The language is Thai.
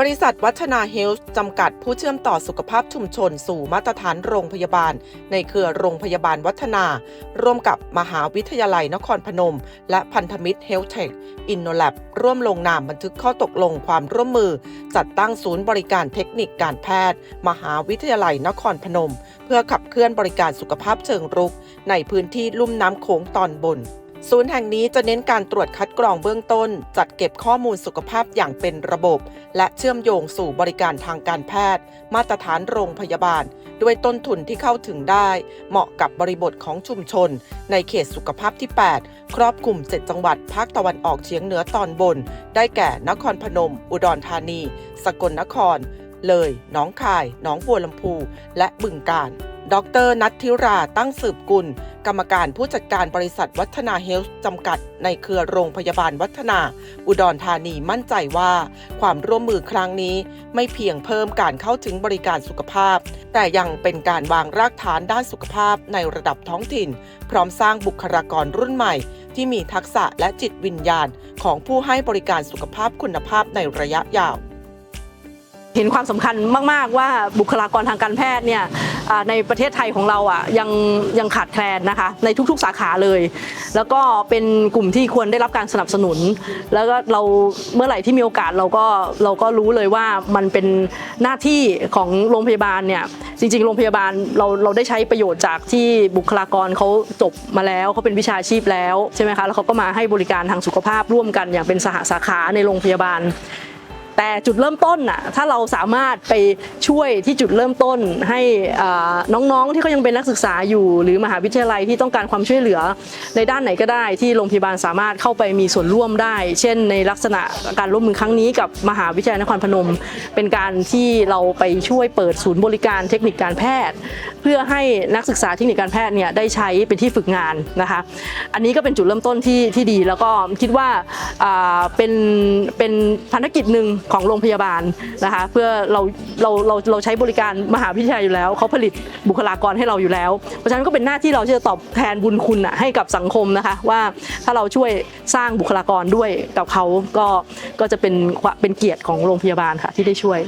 บริษัทวัฒนาเฮลส์จำกัดผู้เชื่อมต่อสุขภาพชุมชนสู่มาตรฐานโรงพยาบาล ในเครือโรงพยาบาลวัฒนา ร่วมกับมหาวิทยาลัยนครพนม และพันธมิตรเฮลท์เทคอินโนแลบร่วมลงนามบันทึกข้อตกลงความร่วมมือ จัดตั้งศูนย์บริการเทคนิคการแพทย์ มหาวิทยาลัยนครพนม เพื่อขับเคลื่อนบริการสุขภาพเชิงรุก ในพื้นที่ลุ่มน้ำโขงตอนบน ศูนย์แห่งนี้จะเน้นการตรวจคัดกรองเบื้องต้น จัดเก็บข้อมูลสุขภาพอย่างเป็นระบบ และเชื่อมโยงสู่บริการทางการแพทย์ มาตรฐานโรงพยาบาล ด้วยต้นทุนที่เข้าถึงได้ เหมาะกับบริบทของชุมชน ในเขตสุขภาพที่ 8 ครอบคลุม 7 จังหวัดภาคตะวันออกเฉียงเหนือตอนบน ได้แก่นครพนม อุดรธานี สกลนคร เลย หนองคาย หนองบัวลำพู และบึงกาฬ ดรนัทธิราตั้งสืบกุล กรรมการผู้จัดการบริษัทวัฒนาเฮลส์จำกัด ในเครือโรงพยาบาลวัฒนา อุดรธานีมั่นใจว่า ความร่วมมือครั้งนี้ไม่เพียงเพิ่มการเข้าถึงบริการสุขภาพ แต่ยังเป็นการวางรากฐานด้านสุขภาพในระดับท้องถิ่น พร้อมสร้างบุคลากรรุ่นใหม่ ที่มีทักษะและจิตวิญญาณ ของผู้ให้บริการสุขภาพคุณภาพในระยะยาว เห็นความสำคัญมากๆว่าบุคลากรทางการแพทย์เนี่ยในประเทศไทยของเราอะยังยังขาดแคลนนะคะในทุกๆสาขาเลย แล้วก็เป็นกลุ่มที่ควรได้รับการสนับสนุน แล้วก็เราเมื่อไหร่ที่มีโอกาสเราก็เราก็รู้เลยว่ามันเป็นหน้าที่ของโรงพยาบาลเนี่ยจริงๆ โรงพยาบาลเราเราได้ใช้ประโยชน์จากที่บุคลากรเขาจบมาแล้วเขาเป็นวิชาชีพแล้วใช่ไหมคะแล้วเขาก็มาให้บริการทางสุขภาพร่วมกันอย่างเป็นสหสาขาในโรงพยาบาล แต่จุดเริ่มต้นน่ะถ้าเราสามารถไปช่วยที่จุดเริ่มต้นให้น้องๆที่เขายังเป็นนักศึกษาอยู่หรือมหาวิทยาลัยที่ต้องการความช่วยเหลือในด้านไหนก็ได้ที่โรงพยาบาลสามารถเข้าไปมีส่วนร่วมได้ เช่น ในลักษณะการร่วมมือครั้งนี้กับมหาวิทยาลัยนครพนม เป็นการที่เราไปช่วยเปิดศูนย์บริการเทคนิคการแพทย์ เพื่อให้นักศึกษาเทคนิคการแพทย์เนี่ยได้ใช้เป็นที่ฝึกงานนะคะ อันนี้ก็เป็นจุดเริ่มต้นที่ที่ดีแล้วก็คิดว่าเป็นเป็นภารกิจหนึ่งของโรงพยาบาลนะคะ เพื่อเราเราเราเราใช้บริการมหาวิทยาลัยอยู่แล้วเขาผลิตบุคลากรให้เราอยู่แล้ว เพราะฉะนั้นก็เป็นหน้าที่เราที่จะตอบแทนบุญคุณน่ะให้กับสังคมนะคะว่าถ้าเราช่วยสร้างบุคลากรด้วยกับเขาก็ก็จะเป็นเป็นเกียรติของโรงพยาบาลค่ะที่ได้ช่วย